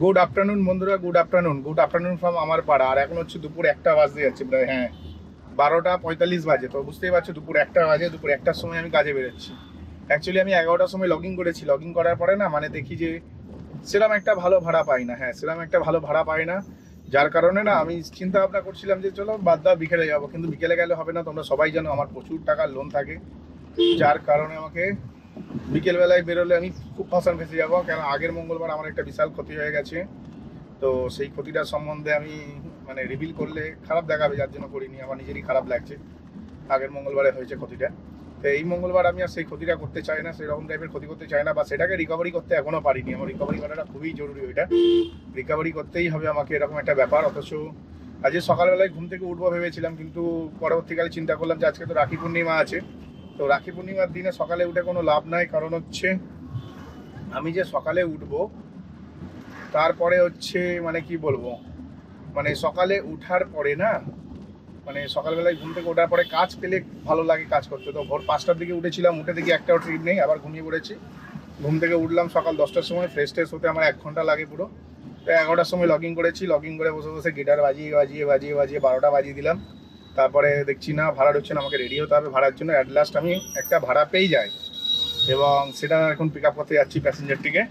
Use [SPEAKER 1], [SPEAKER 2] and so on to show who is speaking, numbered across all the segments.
[SPEAKER 1] Good afternoon বন্ধুরা good afternoon good afternoon from আমার পাড়া। আর এখন হচ্ছে দুপুর একটা বাজতে যাচ্ছে, প্রায় হ্যাঁ বারোটা পঁয়তাল্লিশ বাজে। তো বুঝতেই পারছ, দুপুর একটা বাজে, দুপুর একটার সময় আমি কাজে বেরোচ্ছি। অ্যাকচুয়ালি আমি এগারোটার সময় লগ ইন করেছি। লগ ইন করার পরে না মানে দেখি যে সেরকম একটা ভালো ভাড়া পাই না হ্যাঁ সেরকম একটা ভালো ভাড়া পাই না। যার কারণে না, আমি চিন্তা ভাবনা করছিলাম যে চলো, বাদ দাও, বিকেলে যাব। কিন্তু বিকেলে গেলে হবে না, তোমরা সবাই জানো, আমার প্রচুর টাকার লোন থাকে। যার কারণে আমাকে বিকেলবেলায় বেরোলে আমি খুব ফাঁসান ফেসে যাব, কেন আগের মঙ্গলবার আমার একটা বিশাল ক্ষতি হয়ে গেছে। তো সেই ক্ষতিটার সম্বন্ধে আমি মানে রিভিল করলে খারাপ দেখাবে, যার জন্য করিনি, আমার নিজেরই খারাপ লাগছে। আগের মঙ্গলবারে হয়েছে ক্ষতিটা। তো এই মঙ্গলবার আমি আর সেই ক্ষতিটা করতে চাই না, সেরকম টাইপের ক্ষতি করতে চাই না, বা সেটাকে রিকভারি করতে এখনও পারিনি। আমার রিকভারি করাটা খুবই জরুরি ওইটা। রিকভারি করতেই হবে আমাকে, এরকম একটা ব্যাপার, অথচ আজকে সকালবেলায় ঘুম থেকে উঠবো ভেবেছিলাম, কিন্তু পরবর্তীকালে চিন্তা করলাম যে আজকে তো রাখি পূর্ণিমা আছে। তো রাখি পূর্ণিমার দিনে সকালে উঠে কোনো লাভ নাই, কারণ হচ্ছে আমি যে সকালে উঠবো, তারপরে হচ্ছে মানে কি বলব মানে সকালে উঠার পরে না মানে সকালবেলায় ঘুম থেকে ওঠার পরে কাজ পেলে ভালো লাগে কাজ করতে। তো ভোর পাঁচটার দিকে উঠেছিলাম, উঠে দেখি একটাও ট্রিপ নেই, আবার ঘুমিয়ে পড়েছি। ঘুম থেকে উঠলাম সকাল দশটার সময় ফ্রেশ ট্রেশ হতে আমার এক ঘণ্টা লাগে পুরো। তো এগারোটার সময় লগ করেছি, লগ করে বসে বসে গিটার বাজিয়ে বাজিয়ে বাজিয়ে বাজিয়ে বারোটা বাজিয়ে দিলাম। তারপরে দেখছি, না, ভাড়া ঢুকছে না, আমাকে রেডি হতে হবে ভাড়ার জন্য। অ্যাট লাস্ট আমি একটা ভাড়া পেয়ে যাই। এবং সেটা এখন পিক আপ করতে যাচ্ছি প্যাসেঞ্জারটিকে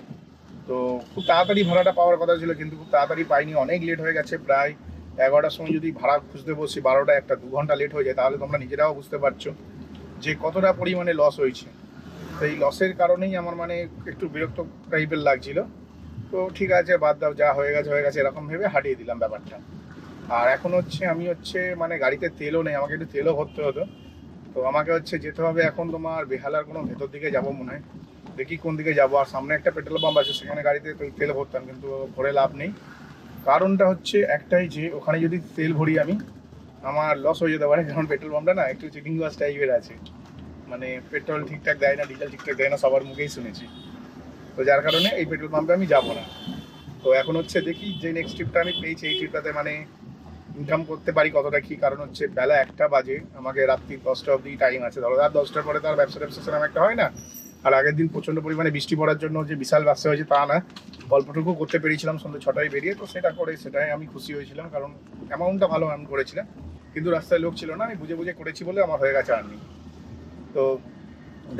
[SPEAKER 1] তো খুব তাড়াতাড়ি ভাড়াটা পাওয়ার কথা ছিল, কিন্তু খুব তাড়াতাড়ি পাইনি। অনেক লেট হয়ে গেছে, প্রায় এগারোটার সময় যদি ভাড়া খুঁজতে বসি বারোটা একটা, দু ঘণ্টা লেট হয়ে যায়, তাহলে তোমরা নিজেরাও বুঝতে পারছ যে কতটা পরিমাণে লস হয়েছে। তো এই লসের কারণেই আমার মানে একটু বিরক্ত টাইপের লাগছিল। তো ঠিক আছে, বাদ দাও, যা হয়ে গেছে হয়ে গেছে, এরকম ভেবে হারিয়ে দিলাম ব্যাপারটা। আর এখন হচ্ছে আমি হচ্ছে মানে গাড়িতে তেলও নেই, আমাকে একটু তেলও ভরতে হতো। তো আমাকে হচ্ছে যেতে হবে এখন তোমার বেহালার কোনো ভেতর দিকে যাব মনে হয়। দেখি কোন দিকে যাব। আর সামনে একটা পেট্রোল পাম্প আছে, সেখানে গাড়িতে তেল ভরতাম, কিন্তু ভরে লাভ নেই। কারণটা হচ্ছে একটাই যে, ওখানে যদি তেল ভরি আমি, আমার লস হয়ে যেতে পারে। কারণ পেট্রোল পাম্পটা না একটু চিটিং বাস টাইপের আছে। মানে পেট্রোল ঠিকঠাক দেয় না ডিজেল ঠিকঠাক দেয় না, সবার মুখেই শুনেছি। তো যার কারণে এই পেট্রোল পাম্পে আমি যাব না। তো এখন হচ্ছে দেখি যে নেক্সট ট্রিপটা আমি পেয়েছি, এই ট্রিপটাতে মানে ইনকাম করতে পারি কতটা, কি কারণ হচ্ছে বেলা একটা বাজে, আমাকে রাত্রি দশটা অবধি টাইম আছে। ধরো রাত দশটার পরে তো আর ব্যবসা সেরকম একটা হয় না। আর আগের দিন প্রচণ্ড পরিমাণে বৃষ্টি পড়ার জন্য যে বিশাল ব্যবসা হয়েছে তা না। অল্পটুকু করতে পেরেছিলাম সন্ধ্যে ছটায় বেরিয়ে, তো সেটা করে সেটাই আমি খুশি হয়েছিলাম, কারণ অ্যামাউন্টটা ভালো আমি করেছিলাম। কিন্তু রাস্তায় লোক ছিল না, আমি বুঝে বুঝে করেছি বলে আমার হয়ে গেছে আর্নি তো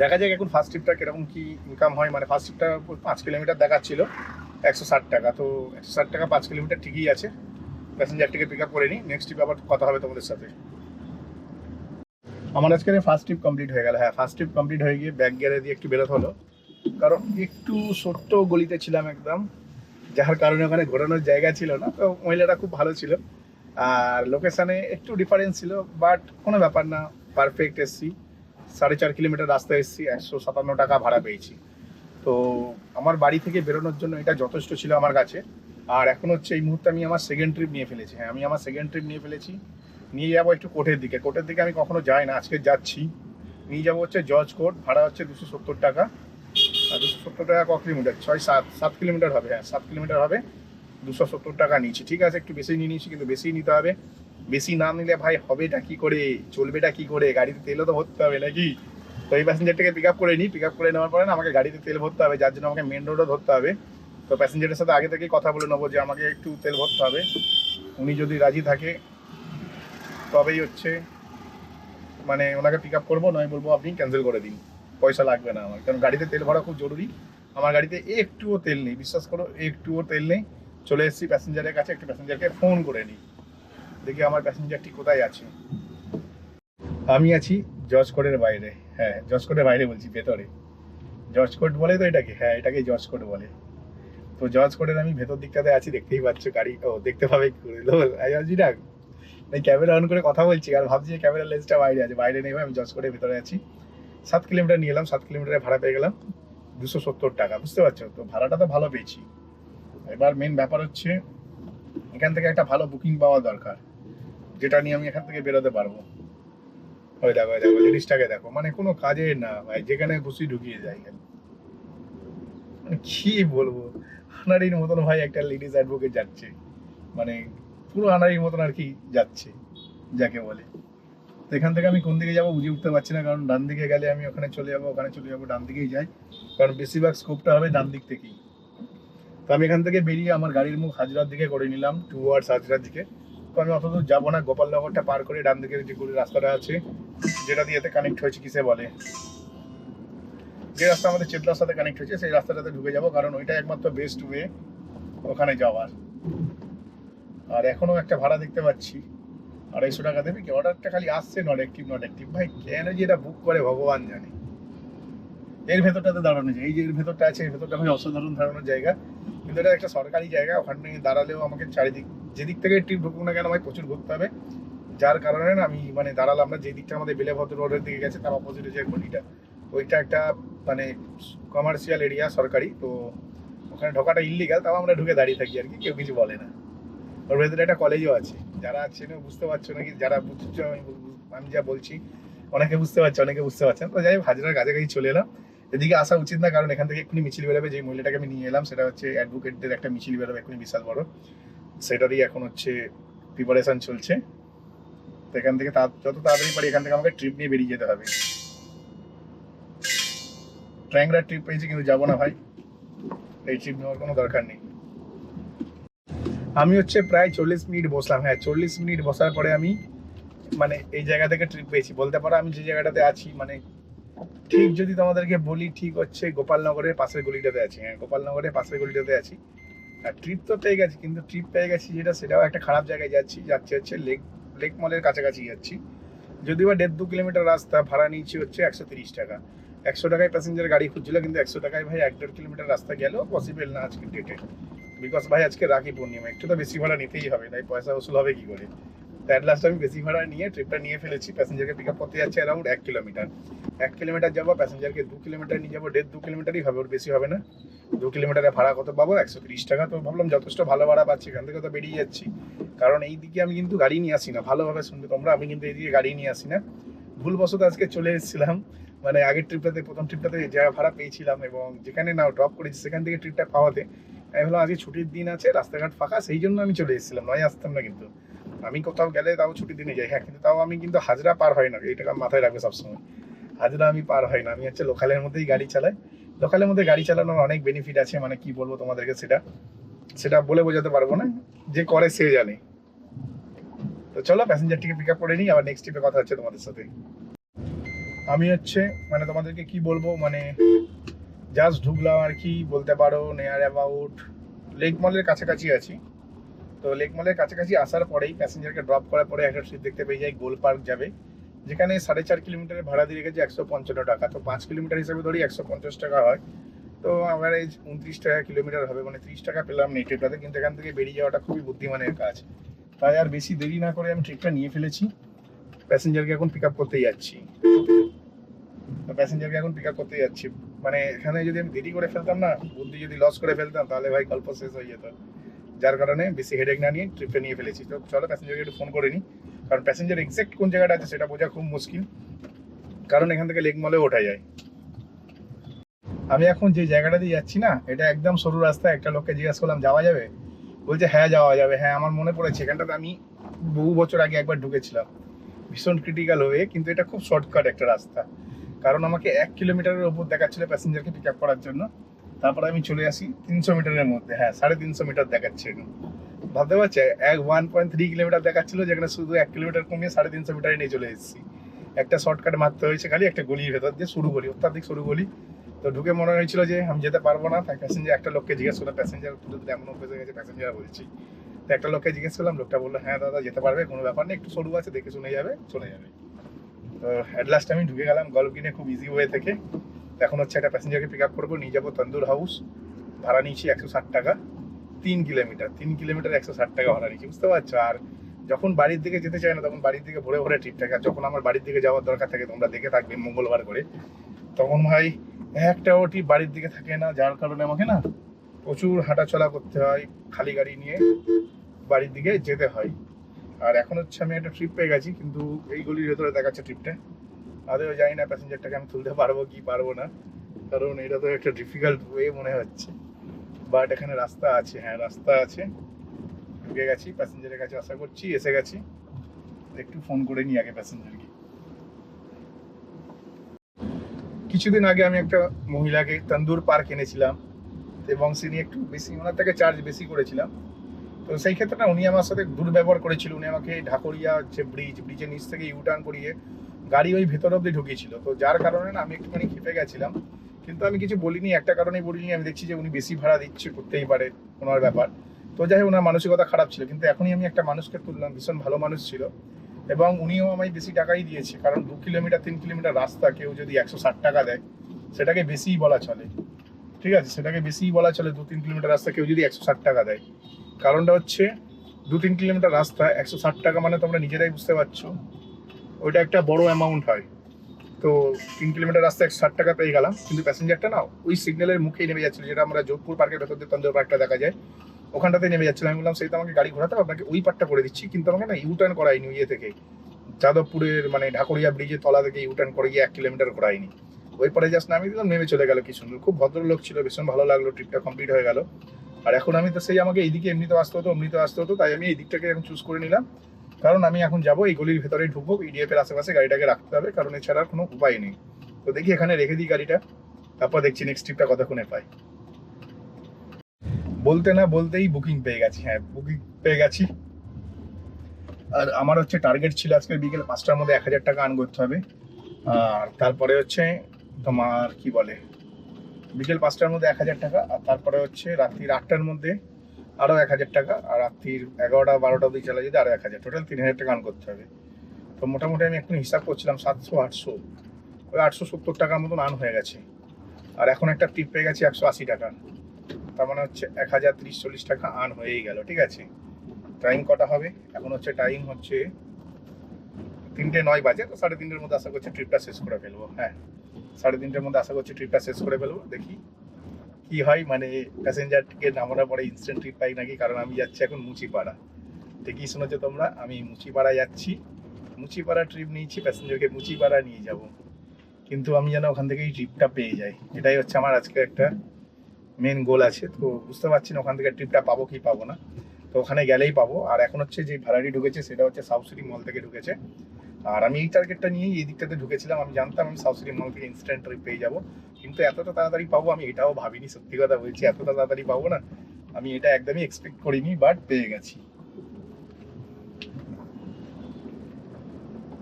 [SPEAKER 1] দেখা যাক এখন ফার্স্ট ট্রিপটা কীরকম, কি ইনকাম হয়। মানে ফার্স্ট ট্রিপটা পাঁচ কিলোমিটার দেখাচ্ছিল, একশো ষাট টাকা। তো একশো ষাট টাকা পাঁচ কিলোমিটার ঠিকই আছে। প্যাসেঞ্জারটিকে পিক আপ করে নিই নেক্সট ট্রিপ আবার কথা হবে তোমাদের সাথে। আমার আজকে ফার্স্ট ট্রিপ কমপ্লিট হয়ে গেল। হ্যাঁ ফার্স্ট ট্রিপ কমপ্লিট হয়ে গিয়ে ব্যাগ গিয়ারে দিয়ে একটু বেরোতে হলো। কারণ একটু ছোট্ট গলিতে ছিলাম একদম। যার কারণে ওখানে ঘোরানোর জায়গা ছিল না। তো মহিলাটা খুব ভালো ছিল। আর লোকেশানে একটু ডিফারেন্স ছিল বাট কোনো ব্যাপার না পারফেক্ট এসছি। সাড়ে চার কিলোমিটার রাস্তা এসছি, একশো সাতান্ন টাকা ভাড়া পেয়েছি। তো আমার বাড়ি থেকে বেরোনোর জন্য এটা যথেষ্ট ছিল আমার কাছে। আর এখন হচ্ছে এই মুহূর্তে আমি আমার সেকেন্ড ট্রিপ নিয়ে ফেলেছি। হ্যাঁ আমি আমার সেকেন্ড ট্রিপ নিয়ে ফেলেছি। নিয়ে যাব একটু কোর্টের দিকে। কোর্টের দিকে আমি কখনো যাই না, আজকে যাচ্ছি। নিয়ে যাব হচ্ছে জজ কোর্ট ভাড়া হচ্ছে দুশো সত্তর টাকা। আর দুশো সত্তর টাকা ক কিলোমিটার? ছয় সাত সাত কিলোমিটার হবে। হ্যাঁ সাত কিলোমিটার হবে। দুশো সত্তর টাকা নিচ্ছি ঠিক আছে, একটু বেশি নিয়ে নিচ্ছি কিন্তু বেশি নিতে হবে। বেশি না নিলে ভাই হবেটা কি করে? চলবেটা কি করে? গাড়িতে তেলও তো ভরতে হবে নাকি? তো এই প্যাসেঞ্জারটাকে পিক আপ করে নিই পিক আপ করে নেওয়ার পরে না আমাকে গাড়িতে তেল ভরতে হবে, যার জন্য আমাকে মেন রোডও ধরতে হবে। তো প্যাসেঞ্জারের সাথে আগে থেকেই কথা বলে নেব যে আমাকে একটু তেল ভরতে হবে। উনি যদি রাজি থাকে, তবেই হচ্ছে মানে ওনাকে পিক আপ করব, নয় বলব আপনি ক্যান্সেল করে দিন। পয়সা লাগবে না আমার। কারণ গাড়িতে তেল ভরা খুব জরুরি। আমার গাড়িতে একটুও তেল নেই, বিশ্বাস করো, একটুও তেল নেই। চলে এসেছি প্যাসেঞ্জারের কাছে, একটু প্যাসেঞ্জারকে ফোন করে নিই। দেখি আমার প্যাসেঞ্জারটি কোথায় আছে। আমি আছি জজ কোর্টের বাইরে। হ্যাঁ জজ কোর্টের বাইরে বলছি, ভেতরে। জজ কোর্ট বলে তো এটাকে? হ্যাঁ এটাকে জজ কোর্ট বলে। তো জজ কোর্টের আমি ভেতর দিকটাতে আছি, দেখতেই পাচ্ছ গাড়ি। ও, দেখতে পাবে করে। ডাক এই ক্যামেরা অন করে কথা বলছি, আর ভাবছি যে ক্যামেরা লেন্সটা বাইরে আছে। বাইরে নেই আমি জজ কোর্টের ভেতরে আছি। সাত কিলোমিটার নিয়ে এলাম, সাত কিলোমিটারের ভাড়া পেয়ে গেলাম। দুশো সত্তর টাকা, বুঝতে পারছ? তো ভাড়াটা তো ভালো পেয়েছি। এবার মেন ব্যাপার হচ্ছে, এখান থেকে একটা ভালো বুকিং পাওয়া দরকার, যেটা নিয়ে আমি এখান থেকে বেরোতে পারব। ওই দেখো ওই দেখো লেডিসটাকে দেখো। মানে কোনো কাজে না ভাই, যেখানে খুশি ঢুকিয়ে যায়। এখানে কি বলব? আনারির মতন ভাই একটা লেডিস অ্যাডভোকেট যাচ্ছে। মানে পুরো আনারির মতন আর কি যাচ্ছে, যাকে বলে। তো এখান থেকে আমি কোন দিকে যাব বুঝে উঠতে পারছি না, কারণ ডান দিকে গেলে আমি ওখানে চলে যাব, ওখানে চলে যাব, ডান দিকেই যাই। কারণ বেশিরভাগ স্কোপটা হবে ডান দিক থেকেই। তো আমি এখান থেকে বেরিয়ে আমার গাড়ির মুখ হাজরার দিকে করে নিলাম টু ওয়ার্ডস হাজরার দিকে। তো আমি অত দূর যাব না, গোপালনগরটা পার করে ডান দিকে যে রাস্তাটা আছে, যেটা দিয়েতে কানেক্ট হয়েছে, কিসে বলে? যে রাস্তা আমাদের চেতলার সাথে কানেক্ট হয়েছে, সেই রাস্তাটাতে ঢুকে যাব, কারণ ওইটা একমাত্র বেস্ট ওয়ে ওখানে যাওয়ার। আর এখনও একটা ভাড়া দেখতে পাচ্ছি। আড়াইশো টাকা দেবে কি? অর্ডারটা খালি আসছে নট অ্যাক্টিভ নট অ্যাক্টিভ ভাই, কেন যে এটা বুক করে, ভগবান জানে। এর ভেতরটাতে দাঁড়ানো যায়। এই যে এর ভেতরটা আছে, এর ভেতরটা ভাই অসাধারণ দাঁড়ানোর জায়গা। কিন্তু এটা একটা সরকারি জায়গা, ওখানে দাঁড়ালেও আমাকে চারিদিক যেদিক থেকে ট্রিপ ঢুকুক না কেন ভাই, প্রচুর ঘুরতে হবে। যার কারণে আমি মানে দাঁড়ালাম না যে দিকটা আমাদের বেলেভদ্র রোডের দিকে গেছে, তার অপোজিটে যে গলিটা। ওইটা একটা মানে কমার্শিয়াল এরিয়া সরকারি, তো ওখানে ঢোকাটা ইলিগাল তাও আমরা ঢুকে দাঁড়িয়ে থাকি আর কি, কেউ কিছু বলে না। ওর ভেতরে একটা কলেজও আছে, যারা চেনে বুঝতে পারছ নাকি, যারা বুঝছ, আমি আমি যা বলছি, অনেকে বুঝতে পারছে, অনেকে বুঝতে পারছেন তো যাই হোক, হাজিরার কাছাকাছি চলে এলাম। এদিকে আসা উচিত না, কারণ এখান থেকে এক্ষুনি মিছিল বেরোবে যে মহিলাটাকে আমি নিয়ে এলাম, সেটা হচ্ছে অ্যাডভোকেটদের একটা মিছিল বেরোবে, এক্ষুনি বিশাল বড়। সেটারই এখন হচ্ছে প্রিপারেশন চলছে। তো এখান থেকে যত তাড়াতাড়ি পারি এখান থেকে আমাকে ট্রিপ নিয়ে বেরিয়ে যেতে হবে। ট্র্যাংরা ট্রিপ পেয়েছি কিন্তু যাব না ভাই। এই ট্রিপ নেওয়ার কোনো দরকার নেই। আমি হচ্ছে প্রায় চল্লিশ মিনিট বসলাম। হ্যাঁ চল্লিশ মিনিট বসার পরে আমি মানে এই জায়গা থেকে ট্রিপ পেয়েছি। বলতে পারো আমি যে জায়গাটাতে আছি মানে ঠিক যদি তোমাদেরকে বলি, ঠিক হচ্ছে গোপালনগরের পাশের গলিটাতে আছি। হ্যাঁ গোপালনগরের পাশের গলিটাতে আছি। আর ট্রিপ তো পেয়ে গেছি, কিন্তু ট্রিপ পেয়ে গেছি যেটা, সেটাও একটা খারাপ জায়গায় যাচ্ছি। যাচ্ছি হচ্ছে লেক লেক মলের কাছাকাছি যাচ্ছি। যদিও বা দেড় দু কিলোমিটার রাস্তা, ভাড়া নিচ্ছি হচ্ছে একশো তিরিশ টাকা। একশো টাকায় প্যাসেঞ্জার গাড়ি খুঁজছিল, কিন্তু একশো টাকায় ভাই এক দেড় কিলোমিটার রাস্তা গেলেও পসিবল না আজকে ডেটে বিকজ ভাই আজকে রাখি পূর্ণিমা, একটু তো বেশি ভাড়া নিতেই হবে, তাই পয়সা ওসুল হবে কি করে? অ্যাট লাস্ট আমি বেশি ভাড়া নিয়ে ট্রিপটা নিয়ে ফেলেছি প্যাসেঞ্জারকে পিক আপ করতে যাচ্ছে অ্যারাউন্ড এক কিলোমিটার এক কিলোমিটার যাব প্যাসেঞ্জারকে দু কিলোমিটার নিয়ে যাব, দেড় দু কিলোমিটারই হবে, ওর বেশি হবে না। দু কিলোমিটারে ভাড়া কত পাবো? একশো তিরিশ টাকা তো ভাবলাম যথেষ্ট ভালো ভাড়া পাচ্ছি, এখান থেকে তো বেরিয়ে যাচ্ছি। কারণ এই দিকে আমি কিন্তু গাড়ি নিয়ে আসি না, ভালোভাবে শুনবে তোমরা, আমি কিন্তু এইদিকে গাড়ি নিয়ে আসি না। ভুলবশত আজকে চলে এসেছিলাম মানে আগের ট্রিপটাতে প্রথম ট্রিপটাতে যা ভাড়া পেয়েছিলাম এবং যেখানে না ড্রপ করেছি, সেখান থেকে ট্রিপটা পাওয়াতে আমি ভাবলাম, আজকে ছুটির দিন আছে, রাস্তাঘাট ফাঁকা, সেই জন্য আমি চলে এসেছিলাম, নয় আসতাম না কিন্তু। আমি কোথাও গেলে তাও ছুটির দিনে যাই। হ্যাঁ কিন্তু তাও আমি কিন্তু হাজরা পার হয় না, এইটা মাথায় রাখবে সবসময়। হাজরা আমি পার হয় না, আমি হচ্ছে লোকালের মধ্যেই গাড়ি চালাই। লোকালের মধ্যে গাড়ি চালানোর অনেক বেনিফিট আছে মানে কি বলব তোমাদেরকে সেটা? সেটা বলে বোঝাতে পারব না, যে করে সে জানে। তো চলো প্যাসেঞ্জারটিকে পিক আপ করে নিই, আবার নেক্সট ট্রিপে কথা হচ্ছে তোমাদের সাথে। আমি হচ্ছে মানে তোমাদেরকে কি বলব মানে জাস্ট ঢুকলাম আর কি, বলতে পারো নেয়ার অ্যাবাউট লেক মলের কাছাকাছি আছি। তো লেক মলের কাছাকাছি আসার পরেই প্যাসেঞ্জারকে ড্রপ করার পরে একটা সিট দেখতে পেয়ে যাই, গোল পার্ক যাবে। যেখানে সাড়ে চার কিলোমিটারের ভাড়া দিয়ে রেখেছে একশো পঞ্চান্ন টাকা। তো পাঁচ কিলোমিটার হিসাবে ধরি একশো পঞ্চাশ টাকা হয়। তো অ্যাভারেজ উনত্রিশ টাকা কিলোমিটার হবে মানে ত্রিশ টাকা পেলাম নেই ট্রিপটাতে কিন্তু এখান থেকে বেরিয়ে যাওয়াটা খুবই বুদ্ধিমানের কাজ। তাই আর বেশি দেরি না করে আমি ট্রিপটা নিয়ে ফেলেছি। প্যাসেঞ্জারকে এখন পিক আপ করতে যাচ্ছি। প্যাসেঞ্জারকে এখন পিক আপ করতে যাচ্ছি। মানে এখানে যদি আমি দেরি করে ফেলতাম না, বুদ্ধি যদি লস করে ফেলতাম, তাহলে ভাই গল্প শেষ হয়ে যেত। যার কারণে বেশি হেডেক না নিয়ে ট্রিপটা নিয়ে ফেলেছি। তো চলো প্যাসেঞ্জারকে একটু ফোন করে নিই কারণ প্যাসেঞ্জার এক্সাক্ট কোন জায়গাটা আছে সেটা বোঝা খুব মুশকিল। কারণ এখান থেকে লেক মলে ওঠা যায়। আমি এখন যে জায়গাটা দিয়ে যাচ্ছি না, এটা একদম সরু রাস্তা, একটা লোককে জিজ্ঞাসা করলাম, যাওয়া যাবে? বলছে হ্যাঁ যাওয়া যাবে। হ্যাঁ আমার মনে পড়েছে, এখানটাতে আমি বহু বছর আগে একবার ঢুকেছিলাম। ভীষণ ক্রিটিক্যাল হয়ে, কিন্তু এটা খুব শর্টকাট একটা রাস্তা। কারণ আমাকে এক কিলোমিটারের ওপর দেখাচ্ছিল প্যাসেঞ্জারকে পিক আপ করার জন্য। তারপর আমি চলে আসি তিনশো মিটারের মধ্যে। হ্যাঁ সাড়ে তিনশো মিটার দেখাচ্ছে ভাবতে পারছে, এক ওয়ান পয়েন্ট থ্রি কিলোমিটার দেখাচ্ছিল, যেখানে শুধু এক কিলোমিটার কমিয়ে সাড়ে তিনশো মিটারে নিয়ে চলে এসেছি। একটা শর্টকাট মারতে হয়েছে খালি, একটা গলির ভেতর দিয়ে শুরু গলি অত্যাধিক শুরু গলি তো ঢুকে মনে হয়েছিল যে, আমি যেতে পারব না। তাই প্যাসেঞ্জার একটা লোককে জিজ্ঞেস করলাম প্যাসেঞ্জার তুলে এমন অভ্যেস হয়ে গেছে প্যাসেঞ্জার বলছি। তো একটা লোককে জিজ্ঞেস করলাম, লোকটা বলল হ্যাঁ দাদা, যেতে পারবে, কোনো ব্যাপার নেই, একটু সরু আছে, দেখে শুনে যাবে, চলে যাবে। অ্যাট লাস্ট আমি ঢুকে গেলাম গল্প কিনে খুব ইজি ওয়ে থেকে। এখন হচ্ছে একটা প্যাসেঞ্জারকে পিক আপ করব, নিয়ে যাব তন্দুর হাউস ভাড়া নিয়েছি একশো ষাট টাকা, তিন কিলোমিটার তিন কিলোমিটার একশো ষাট টাকা ভাড়া নিয়েছি, বুঝতে পারছ? আর যখন বাড়ির দিকে যেতে চাই না, তখন বাড়ির দিকে ভরে ভরে ঠিক থাকে, আর যখন আমার বাড়ির দিকে যাওয়ার দরকার থাকে, তোমরা দেখে থাকবে মঙ্গলবার করে। তখন ভাই, একটাও ঠিক বাড়ির দিকে থাকে না, যার কারণে আমাকে না প্রচুর হাঁটাচলা করতে হয়, খালি গাড়ি নিয়ে বাড়ির দিকে যেতে হয়। আর এখন হচ্ছে আমি একটা ট্রিপ পেয়ে গেছি, কিন্তু এই গলির ভেতরে দেখাচ্ছে ট্রিপটা আদেও জানি না প্যাসেঞ্জারটাকে আমি তুলতে পারব কি পারব না, কারণ এটা তো একটা ডিফিকাল্ট ওয়ে মনে হচ্ছে। বাট এখানে রাস্তা আছে হ্যাঁ রাস্তা আছে। ঢুকে গেছি প্যাসেঞ্জারের কাছে আশা করছি, এসে গেছি। একটু ফোন করে নিই আগে প্যাসেঞ্জারকে কিছুদিন আগে আমি একটা মহিলাকে তন্দুর পার্ক এনেছিলাম, এবং তিনি একটু বেশি, ওনার থেকে চার্জ বেশি করেছিলাম। তো সেই ক্ষেত্রে না উনি আমার সাথে দুর্ব্যবহার করেছিল। উনি আমাকে ঢাকুরিয়া যে ব্রিজ ব্রিজের নিচ থেকে ইউটার্ন করিয়ে গাড়ি ওই ভেতর অব্দি ঢুকিয়েছিল। তো যার কারণে না আমি একটুখানি খেপে গেছিলাম। কিন্তু আমি কিছু বলিনি, একটা কারণেই বলিনি। আমি দেখছি যে উনি বেশি ভাড়া দিচ্ছে, করতেই পারে ওনার ব্যাপার। তো যাই হোক, ওনার মানসিকতা খারাপ ছিল। কিন্তু এখনই আমি একটা মানুষকে তুললাম, ভীষণ ভালো মানুষ ছিল। এবং উনিও আমায় বেশি টাকাই দিয়েছে। কারণ দু কিলোমিটার, তিন কিলোমিটার রাস্তা কেউ যদি একশো ষাট টাকা দেয়, সেটাকে বেশিই বলা চলে। ঠিক আছে? সেটাকে বেশিই বলা চলে। দু, তিন কিলোমিটার রাস্তা কেউ যদি একশো ষাট টাকা দেয়। কারণটা হচ্ছে দু তিন কিলোমিটার রাস্তা, একশো ষাট টাকা মানে তোমরা নিজেরাই বুঝতে পারছ। ওইটা একটা বড় অ্যামাউন্ট হয়। তো তিন কিলোমিটার রাস্তা একশো ষাট টাকা পেয়ে গেলাম। কিন্তু প্যাসেঞ্জারটা না, ওই সিগন্যালের মুখেই নেমে যাচ্ছিল, যেটা আমরা যোধপুর পার্কের ভেতর দিয়ে তন্দুর পার্কটা দেখা যায়। ওখানটাতে নেমে যাচ্ছিলাম আমি বললাম, সেই তো আমাকে গাড়ি ঘোরাতে আপনাকে ওই পার্টটা করে দিচ্ছি। কিন্তু আমাকে না ইউটার্ন করাইনি ইয়ে থেকে। যাদবপুরের মানে ঢাকুরিয়া ব্রিজের তলা থেকে ইউটার্ন করে গিয়ে এক কিলোমিটার ঘোরাইনি ওই পরে জাস্ট নামিয়ে দিলাম, নেমে চলে গেল কি সুন্দর খুব ভদ্রলোক ছিল, ভীষণ ভালো লাগল ট্রিপটা কমপ্লিট হয়ে গেল। আর এখন আমি তো সেই আমাকে এইদিকে এমনিতে আসতে হতো এমনিতে আসতে হতো, তাই আমি এই দিকটাকে এখন চুজ করে নিলাম। কারণ আমি এখন যাব, এই গলির ভেতরে ঢুকবো ইডিএফ এর আশেপাশে গাড়িটাকে রাখতে হবে, কারণ এছাড়া আর কোনো উপায় নেই। তো দেখি এখানে রেখে দিই গাড়িটা, তারপর দেখছি নেক্সট ট্রিপটা কতক্ষণে পাই। বলতে না বলতেই বুকিং পেয়ে গেছি হ্যাঁ বুকিং পেয়ে গেছি। আর আমার হচ্ছে টার্গেট ছিল আজকে বিকেল পাঁচটার মধ্যে এক হাজার টাকা আর্ন করতে হবে। আর তারপরে হচ্ছে তোমার কি বলে? বিকেল পাঁচটার মধ্যে এক হাজার টাকা, আর তারপরে হচ্ছে রাত্রির আটটার মধ্যে আরও এক হাজার টাকা, আর রাত্রির এগারোটা, বারোটা অবধি চলে যেতে আরও এক হাজার। টোটাল তিন হাজার টাকা আর্ন করতে হবে। তো মোটামুটি আমি এখন হিসাব করছিলাম, সাতশো, আটশো। ওই আটশো সত্তর টাকার মতন আর্ন হয়ে গেছে। আর এখন একটা টিপ পেয়ে গেছি একশো আশি টাকা তার মানে হচ্ছে এক হাজার ত্রিশ চল্লিশ টাকা আর্ন হয়েই গেল, ঠিক আছে? টাইম কটা হবে? এখন হচ্ছে টাইম হচ্ছে তিনটে নয় বাজে, তো সাড়ে তিনটের মধ্যে আশা করছি ট্রিপটা শেষ করে ফেলব। হ্যাঁ। সাড়ে তিনটের মধ্যে আশা করছি ট্রিপটা শেষ করে ফেলব, দেখি কি হয়। মানে প্যাসেঞ্জারকে নামানোর পরে ইনস্ট্যান্ট ট্রিপ পাই নাকি, কারণ আমি যাচ্ছি এখন মুচিপাড়া। ঠিকই শুনেছো তোমরা, আমি মুচিপাড়া যাচ্ছি। মুচিপাড়া ট্রিপ নিয়েছি প্যাসেঞ্জারকে মুচিপাড়া নিয়ে যাব। কিন্তু আমি যেন ওখান থেকেই ট্রিপটা পেয়ে যাই। এটাই হচ্ছে আমার আজকে একটা মেন গোল আছে। তো বুঝতে পারছি না ওখান থেকে ট্রিপটা পাবো কি পাবো না। তো ওখানে গেলেই পাবো। আর এখন হচ্ছে যে ভাড়াটি ঢুকেছে, সেটা হচ্ছে সাউথ সিটি মল থেকে ঢুকেছে। আর আমি এই টার্গেটটা নিয়েই এই দিকটাতে ঢুকেছিলাম, আমি জানতাম আমি সাউথ সিটি মল থেকে ইনস্ট্যান্ট ট্রিপ পেয়ে যাব। কিন্তু এতটা তাড়াতাড়ি পাবো আমি এটাও ভাবিনি, সত্যি কথা বলছি, এতটা তাড়াতাড়ি পাবো না, আমি এটা একদমই এক্সপেক্ট করিনি বাট পেয়ে গেছি।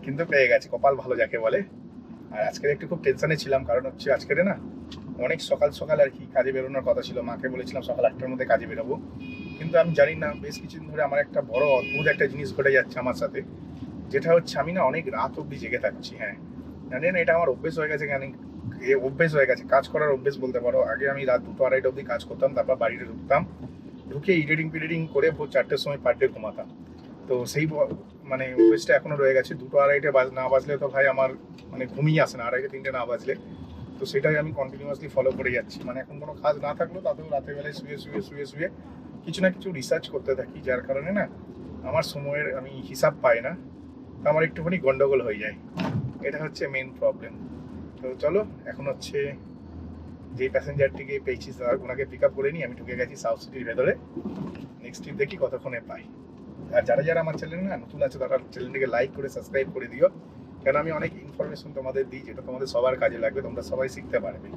[SPEAKER 1] কিন্তু পেয়ে গেছি, কপাল ভালো যাকে বলে। আর আজকের একটু খুব টেনশনে ছিলাম, কারণ হচ্ছে আজকের না, অনেক সকাল সকাল আর কি কাজে বেরোনোর কথা ছিল, মাকে বলেছিলাম সকাল আটটার মধ্যে কাজে বেরোবো। কিন্তু আমি জানি না, বেশ কিছুদিন ধরে আমার একটা বড় অদ্ভুত একটা জিনিস ঘটে যাচ্ছে আমার সাথে। যেটা হচ্ছে আমি না অনেক রাত অবধি জেগে থাকছি হ্যাঁ। জানি না, এটা আমার অভ্যেস হয়ে গেছে কেন অভ্যেস হয়ে গেছে, কাজ করার অভ্যেস বলতে পারো। আগে আমি রাত দুটো আড়াইটা অবধি কাজ করতাম, তারপর বাড়িতে ঢুকতাম। ঢুকে ইডিটিং পিডিটিং করে ভোর চারটের সময় পার ডে ঘুমাতাম। তো সেই মানে অভ্যেসটা এখনও রয়ে গেছে। দুটো আড়াইটে বাজ, না বাজলে তো ভাই আমার মানে ঘুমিয়ে আসে না, আড়াইটে, তিনটে না বাজলে। তো সেটাই আমি কন্টিনিউয়াসলি ফলো করে যাচ্ছি। মানে এখন কোনো কাজ না থাকলেও তাতেও রাতের বেলায় শুয়ে শুয়ে শুয়ে শুয়ে কিছু না কিছু রিসার্চ করতে থাকি। যার কারণে না আমার সময়ের আমি হিসাব পাই না। আমার একটুখানি গন্ডগোল হয়ে যায়। এটা হচ্ছে মেন প্রবলেম তো চলো, এখন হচ্ছে যে প্যাসেঞ্জারটিকে পেয়েছি তার ওনাকে পিক আপ করে নিই। আমি ঢুকে গেছি সাউথ সিটির ভেতরে। নেক্সট ট্রিপ দেখি কতক্ষণে পাই। আর যারা যারা আমার চ্যানেল না নতুন আছে, তারা চ্যানেলটিকে লাইক করে সাবস্ক্রাইব করে দিও। কেন আমি অনেক ইনফরমেশন তোমাদের দিই, যেটা তোমাদের সবার কাজে লাগবে, তোমরা সবাই শিখতে পারবে।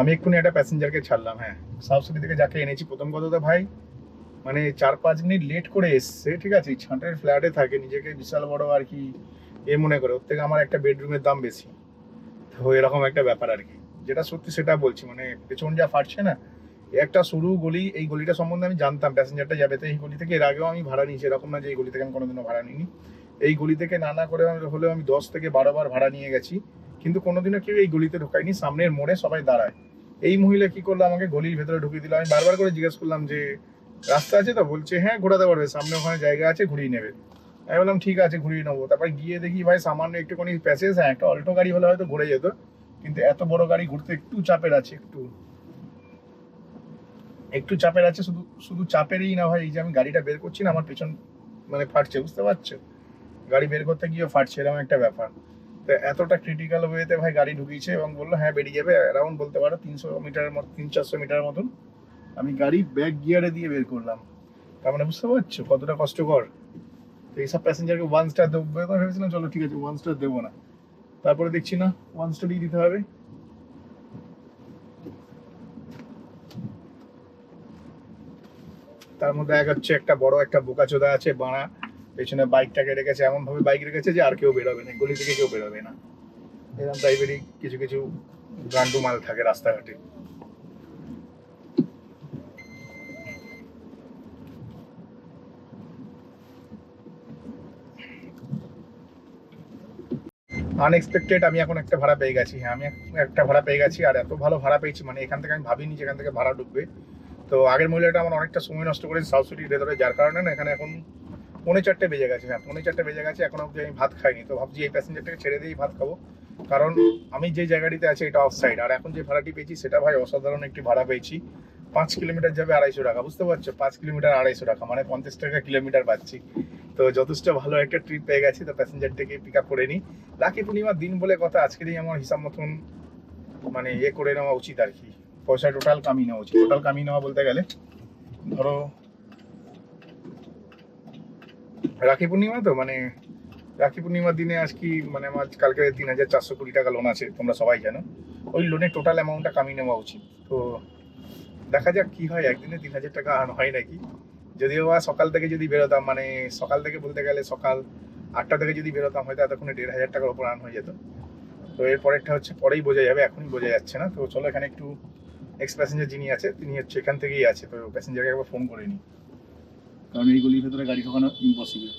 [SPEAKER 1] আমি এক্ষুনি একটা প্যাসেঞ্জারকে ছাড়লাম হ্যাঁ। সাউথ সিটি থেকে যাকে এনেছি, প্রথম কথা তো ভাই মানে চার পাঁচ মিনিট লেট করে এসছে, ঠিক আছে? ছাঁটের ফ্ল্যাটে থাকে, নিজেকে বিশাল বড় আর কি এ মনে করে। ওর থেকে আমার একটা বেডরুমের দাম বেশি। তো এরকম একটা ব্যাপার আর কি। যেটা সত্যি সেটা বলছি মানে পেছন যা ফাটছে না একটা সরু গলি, এই গলিটা সম্বন্ধে আমি জানতাম। প্যাসেঞ্জারটা যাবে তো এই গলি থেকে। এর আগেও আমি ভাড়া নিয়েছি, এরকম না যে এই গলি থেকে আমি কোনোদিনও ভাড়া নিইনি। এই গলি থেকে না না করে হলেও আমি দশ থেকে বারো বার ভাড়া নিয়ে গেছি। কিন্তু কোনোদিনও কেউ এই গলিতে ঢোকায়নি। সামনের মোড়ে সবাই দাঁড়ায়। এই মহিলা কি করল? আমাকে গলির ভেতরে ঢুকিয়ে দিল। আমি বারবার করে জিজ্ঞেস করলাম যে রাস্তা আছে তো, বলছে হ্যাঁ ঘোরাতে পারবে, সামনে ওখানে জায়গা আছে, ঘুরিয়ে নেবে। আমি বললাম, ঠিক আছে, ঘুরিয়ে নেব। তারপর গিয়ে দেখি, ভাই, সামান্য একটুখানি প্যাসেজ হ্যাঁ একটা অল্টো গাড়ি হলে হয়তো ঘুরে যেত, কিন্তু এত বড় গাড়ি ঘুরতে একটু চাপের আছে, একটু একটু চাপের আছে, শুধু শুধু চাপেরই না, ভাই, এই যে আমি গাড়িটা বের করছি না, আমার পেছন মানে ফাটছে, বুঝতে পারছ? গাড়ি বের করতে গিয়ে ফাটছে, এরকম একটা ব্যাপার। তো এতটা ক্রিটিক্যাল ওয়েতে ভাই গাড়ি ঢুকিয়েছে এবং বলল হ্যাঁ বেরিয়ে যাবে অ্যারাউন্ড বলতে পারো, তিনশো মিটারের মতো, তিন চারশো মিটারের মতন। আমি গাড়ি ব্যাক গিয়ারে দিয়ে বের করলাম। তার মানে বুঝতে পারছ কতটা কষ্টকর? তো এইসব প্যাসেঞ্জারকে ওয়ান স্টার দেবো ভেবেছিলাম, চলো ঠিক আছে ওয়ান স্টার দেবো না। তারপরে দেখছি না ওয়ান স্টারই দিতে হবে। তার মধ্যে এক হচ্ছে একটা বড় একটা বোকা চোদা আছে, বাঁড়া। পেছনে বাইকটাকে রেখেছে এমন ভাবে বাইক রেখেছে যে আর কেউ বেরোবে না, গলি থেকে কেউ বেরোবে না। এরকম টাইপেরই কিছু কিছু গান্ডু মাল থাকে রাস্তাঘাটে। আনএক্সপেক্টেড আমি এখন একটা ভাড়া পেয়ে গেছি হ্যাঁ আমি একটা ভাড়া পেয়ে গেছি আর এত ভালো ভাড়া পেয়েছি মানে এখান থেকে আমি ভাবিনি যে এখান থেকে ভাড়া ঢুকবে। তো আগের মহিলাটা আমার অনেকটা সময় নষ্ট করে সাউথ সিটির ভেতরে, যার কারণে না এখানে এখন পৌনে চারটে বেজে গেছে হ্যাঁ পৌনে চারটে বেজে গেছে, এখন অবধি আমি ভাত খাইনি। তো ভাবছি এই প্যাসেঞ্জারটাকে ছেড়ে দিয়েই ভাত খাব, কারণ আমি যে জায়গাটিতে আছি এটা অফ সাইড আর এখন যে ভাড়াটি পেয়েছি সেটা ভাই অসাধারণ একটি ভাড়া পেয়েছি। পাঁচ কিলোমিটার যাবে আড়াইশো টাকা, বুঝতে পারছ? পাঁচ কিলোমিটার আড়াইশো টাকা মানে পঞ্চাশ টাকা কিলোমিটার পাচ্ছি। তো যথেষ্ট ভালো একটা ট্রিপ পেয়ে গেছি, তো প্যাসেঞ্জারটাকে পিক আপ করে নিই রাখি পূর্ণিমার দিন বলে কথা আজকেরই আমার হিসাব মতন মানে ইয়ে করে নেওয়া উচিত আর কি। পয়সা টোটাল কামিয়ে নেওয়া উচিত। টোটাল কামিয়ে নেওয়া বলতে গেলে, ধরো, রাখি পূর্ণিমা তো মানে রাখি পূর্ণিমার দিনে আজ কি মানে আমার কালকে তিন হাজার চারশো কোটি টাকা লোন আছে, তোমরা সবাই জানো। ওই লোনের টোটাল অ্যামাউন্টটা কামিয়ে নেওয়া উচিত। তো দেখা যাক কি হয়, একদিনে তিন হাজার টাকা আর হয় নাকি। যদিও বা সকাল থেকে যদি বেরোতাম মানে সকাল থেকে বলতে গেলে সকাল আটটা থেকে যদি বেরোতাম, হয়তো এতক্ষণে দেড় হাজার টাকার উপর আন হয়ে যেত। তো এর পরেরটা হচ্ছে, পরেই বোঝা যাবে, এখনই বোঝা যাচ্ছে না। তো চলো এখানে একটু এক্স প্যাসেঞ্জার যিনি আছে, তিনি হচ্ছে এখান থেকেই আছে। তো প্যাসেঞ্জারকে একবার ফোন করে নিই। কারণ এই গলির ভেতরে গাড়ি ঢোকানো ইম্পসিবল